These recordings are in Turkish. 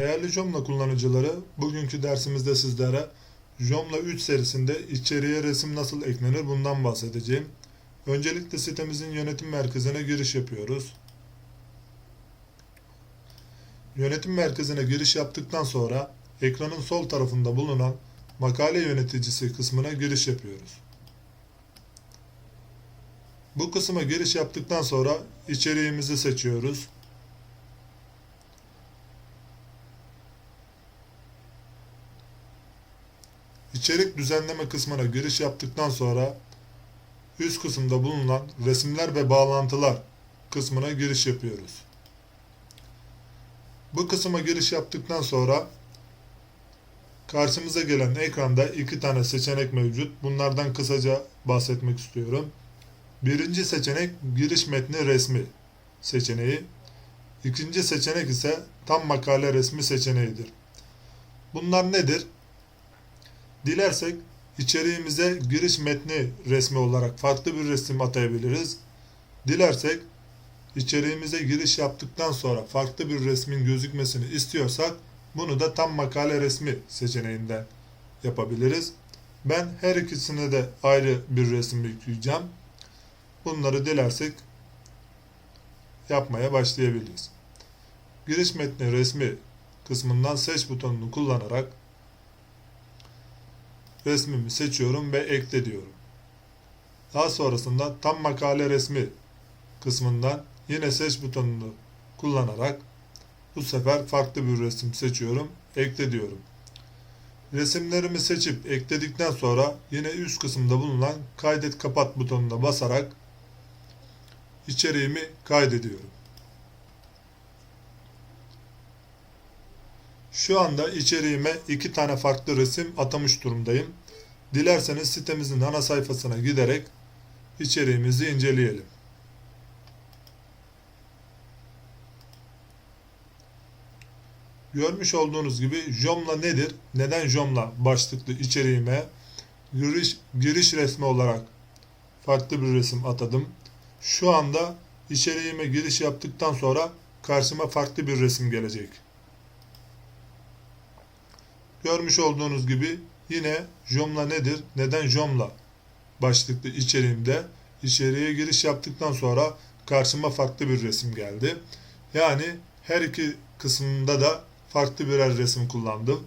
Değerli Joomla kullanıcıları, bugünkü dersimizde sizlere Joomla 3 serisinde içeriye resim nasıl eklenir bundan bahsedeceğim. Öncelikle sitemizin yönetim merkezine giriş yapıyoruz. Yönetim merkezine giriş yaptıktan sonra ekranın sol tarafında bulunan makale yöneticisi kısmına giriş yapıyoruz. Bu kısma giriş yaptıktan sonra içeriğimizi seçiyoruz. İçerik düzenleme kısmına giriş yaptıktan sonra üst kısımda bulunan resimler ve bağlantılar kısmına giriş yapıyoruz. Bu kısma giriş yaptıktan sonra karşımıza gelen ekranda iki tane seçenek mevcut. Bunlardan kısaca bahsetmek istiyorum. Birinci seçenek giriş metni resmi seçeneği. İkinci seçenek ise tam makale resmi seçeneğidir. Bunlar nedir? Dilersek içeriğimize giriş metni resmi olarak farklı bir resim atayabiliriz. Dilersek içeriğimize giriş yaptıktan sonra farklı bir resmin gözükmesini istiyorsak bunu da tam makale resmi seçeneğinden yapabiliriz. Ben her ikisine de ayrı bir resim yükleyeceğim. Bunları dilersek yapmaya başlayabiliriz. Giriş metni resmi kısmından seç butonunu kullanarak resmimi seçiyorum ve ekle diyorum. Daha sonrasında tam makale resmi kısmından yine seç butonunu kullanarak bu sefer farklı bir resim seçiyorum, ekle diyorum. Resimlerimi seçip ekledikten sonra yine üst kısımda bulunan kaydet kapat butonuna basarak içeriğimi kaydediyorum. Şu anda içeriğime iki tane farklı resim atamış durumdayım. Dilerseniz sitemizin ana sayfasına giderek içeriğimizi inceleyelim. Görmüş olduğunuz gibi Joomla nedir? Neden Joomla başlıklı içeriğime giriş, giriş resmi olarak farklı bir resim atadım. Şu anda içeriğime giriş yaptıktan sonra karşıma farklı bir resim gelecek. Görmüş olduğunuz gibi yine Joomla nedir? Neden Joomla? Başlıklı içeriğimde içeriye giriş yaptıktan sonra karşıma farklı bir resim geldi. Yani her iki kısmında da farklı birer resim kullandım.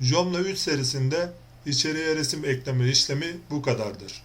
Joomla 3 serisinde içeriye resim ekleme işlemi bu kadardır.